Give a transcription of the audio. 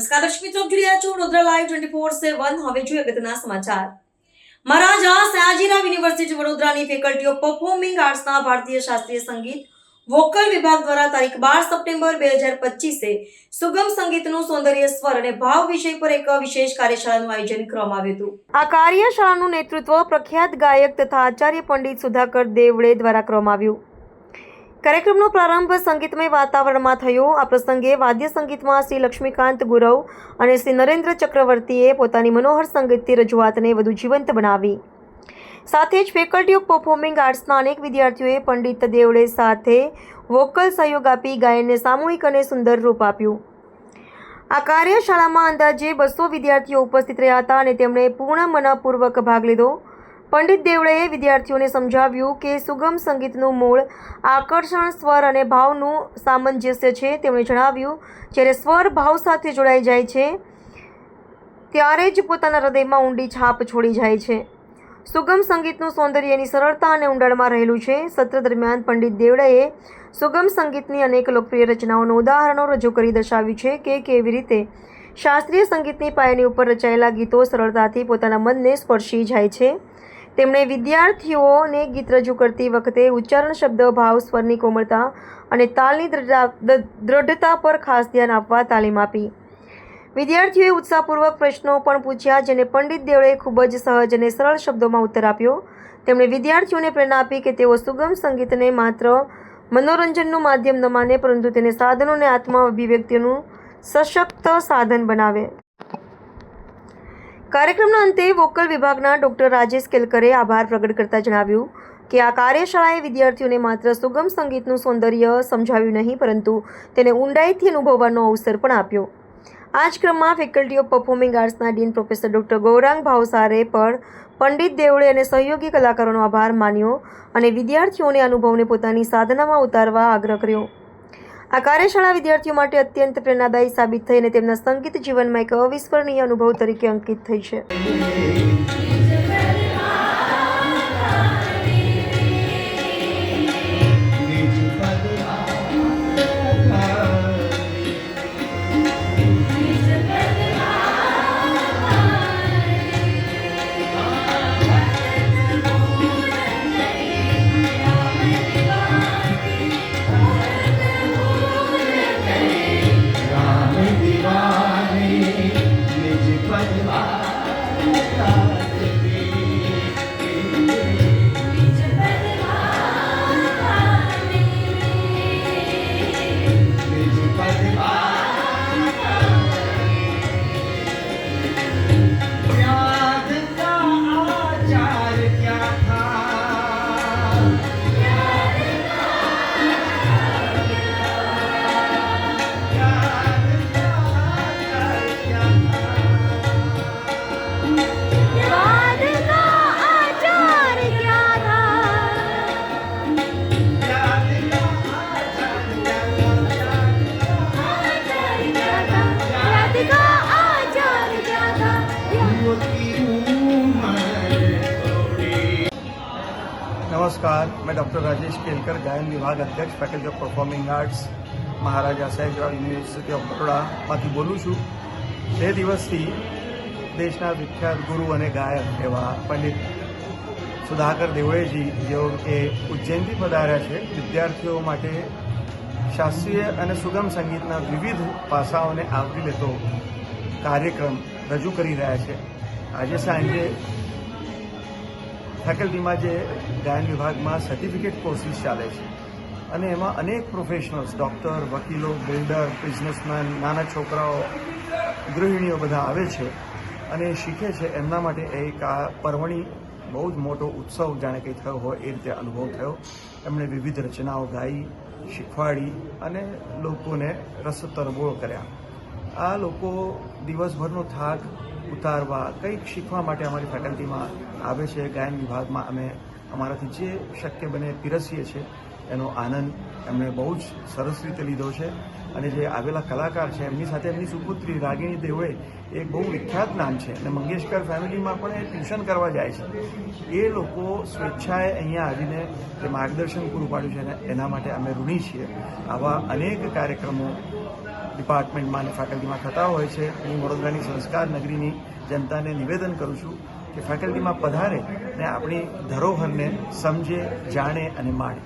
નમસ્કાર, દર્શક મિત્રો રહ્યા છો Vadodara live twenty four seven હવે જોઈએ અગત્યના સમાચાર. મહારાજા સયાજીરાવ યુનિવર્સિટી વડોદરાની ફેકલ્ટી ઓફ પરફોર્મિંગ આર્ટ્સના ભારતીય શાસ્ત્રીય સંગીત વોકલ વિભાગ દ્વારા તારીખ બાર સપ્ટેમ્બર બે હજાર પચીસે સુગમ સંગીતનું સૌંદર્ય, સ્વર અને ભાવ વિષય પર એક વિશેષ કાર્યશાળાનું આયોજન કરવામાં આવ્યું હતું. આ કાર્યશાળાનું નેતૃત્વ પ્રખ્યાત ગાયક તથા આચાર્ય પંડિત સુધાકર દેવડે દ્વારા કરવામાં આવ્યું. કાર્યક્રમનો પ્રારંભ સંગીતમય વાતાવરણમાં થયો. આ પ્રસંગે વાદ્ય સંગીતમાં શ્રી લક્ષ્મીકાંત ગુરવ અને શ્રી નરેન્દ્ર ચક્રવર્તીએ પોતાની મનોહર સંગીતની રજૂઆતને વધુ જીવંત બનાવી. સાથે જ ફેકલ્ટી ઓફ પરફોર્મિંગ આર્ટ્સના અનેક વિદ્યાર્થીઓએ પંડિત દેવડે સાથે વોકલ સહયોગ આપી ગાયનને સામૂહિક અને સુંદર રૂપ આપ્યું. આ કાર્યશાળામાં અંદાજે બસો વિદ્યાર્થીઓ ઉપસ્થિત રહ્યા હતા અને તેમણે પૂર્ણ મનપૂર્વક ભાગ લીધો. પંડિત દેવળેએ વિદ્યાર્થીઓને સમજાવ્યું કે સુગમ સંગીતનું મૂળ આકર્ષણ, સ્વર અને ભાવનું સામંજસ્ય છે. તેમણે જણાવ્યું, જ્યારે સ્વર ભાવ સાથે જોડાઈ જાય છે, ત્યારે જ પોતાના હૃદયમાં ઊંડી છાપ છોડી જાય છે. સુગમ સંગીતનું સૌંદર્ય એની સરળતા અને ઊંડાણમાં રહેલું છે. સત્ર દરમિયાન પંડિત દેવડાએ સુગમ સંગીતની અનેક લોકપ્રિય રચનાઓનું ઉદાહરણો રજૂ કરી દર્શાવ્યું છે કે કેવી રીતે શાસ્ત્રીય સંગીતની પાયાની ઉપર રચાયેલા ગીતો સરળતાથી પોતાના મનને સ્પર્શી જાય છે. તેમણે વિદ્યાર્થીઓને ગીત રજૂ કરતી વખતે ઉચ્ચારણ શબ્દ, ભાવ, સ્વરની કોમળતા અને તાલની દ્રઢતા પર ખાસ ધ્યાન આપવા તાલીમ આપી. વિદ્યાર્થીઓએ ઉત્સાહપૂર્વક પ્રશ્નો પણ પૂછ્યા, જેને પંડિત દેવળે ખૂબ જ સહજ અને સરળ શબ્દોમાં ઉત્તર આપ્યો. તેમણે વિદ્યાર્થીઓને પ્રેરણા આપી કે તેઓ સુગમ સંગીતને માત્ર મનોરંજનનું માધ્યમ ન માને, પરંતુ તેને સાધનો અને આત્મા અભિવ્યક્તિનું સશક્ત સાધન બનાવે. કાર્યક્રમના અંતે વોકલ વિભાગના ડોક્ટર રાજેશ કેલકરે આભાર પ્રગટ કરતા જણાવ્યું કે આ કાર્યશાળાએ વિદ્યાર્થીઓને માત્ર સુગમ સંગીતનું સૌંદર્ય સમજાવ્યું નહીં, પરંતુ તેને ઊંડાઈથી અનુભવવાનો અવસર પણ આપ્યો. આ જ ક્રમમાં ફેકલ્ટી ઓફ પરફોર્મિંગ આર્ટ્સના ડીન પ્રોફેસર ડૉક્ટર ગૌરાંગ ભાવસારે પણ પંડિત દેવળે અને સહયોગી કલાકારોનો આભાર માન્યો અને વિદ્યાર્થીઓને અનુભવને પોતાની સાધનામાં ઉતારવા આગ્રહ કર્યો. આ કાર્યશાળા વિદ્યાર્થીઓ માટે અત્યંત પ્રેરણાદાયી સાબિત થઈ અને તેમના સંગીત જીવનમાં એક અવિસ્મરણીય અનુભવ તરીકે અંકિત થઈ છે. नमस्कार मैं डॉक्टर राजेश केलकर गायन विभाग अध्यक्ष faculty of performing arts Maharaja Sayajirao university of બરોડામાંથી બોલું છું બે દિવસથી દેશના વિખ્યાત ગુરુ અને ગાયક એવા પંડિત સુધાકર દેવળેજી જેઓ કે ઉજ્જૈનથી પધાર્યા છે વિદ્યાર્થીઓ માટે શાસ્ત્રીય અને સુગમ સંગીતના વિવિધ પાસાઓને આવરી લેતો કાર્યક્રમ રજૂ કરી રહ્યા છે આજે સાંજે ફેકલ્ટીમાં જે ગાયન વિભાગમાં સર્ટિફિકેટ કોર્સિસ ચાલે છે. અને એમાં અનેક પ્રોફેશનલ્સ ડૉક્ટર વકીલો બિલ્ડર બિઝનેસમેન નાના છોકરાઓ, ગૃહિણીઓ બધા આવે છે અને શીખે છે. એમના માટે એક આ પરવણી બહુ જ મોટો ઉત્સવ જાણે કંઈ થયો હોય એ રીતે અનુભવ થયો. એમણે વિવિધ રચનાઓ ગાઈ, શીખવાડી અને લોકોને રસ તરબોળ કર્યા. આ લોકો દિવસભરનો થાક ઉતારવા, કંઈક શીખવા માટે અમારી ફેકલ્ટીમાં આવે છે ગાયન વિભાગમાં અમે અમારાથી જે શક્ય બને પીરસીએ છીએ, એનો આનંદ એમણે બહુ જ સરસ રીતે લીધો છે. અને જે આવેલા કલાકાર છે, એમની સાથે એમની સુપુત્રી રાગિણી દેવે એક બહુ વિખ્યાત નામ છે અને મંગેશકર ફેમિલીમાં પણ એ ટ્યુશન કરવા જાય છે. એ લોકો સ્વેચ્છાએ અહીંયા આવીને જે માર્ગદર્શન પૂરું પાડ્યું છે ને એના માટે અમે ઋણી છીએ. આવા અનેક કાર્યક્રમો ડિપાર્ટમેન્ટમાં અને ફેકલ્ટીમાં થતા હોય છે. હું વડોદરાની સંસ્કાર નગરીની જનતાને નિવેદન કરું છું કે ફેકલ્ટીમાં પધારે અને આપણી ધરોહરને સમજે જાણે અને માણે.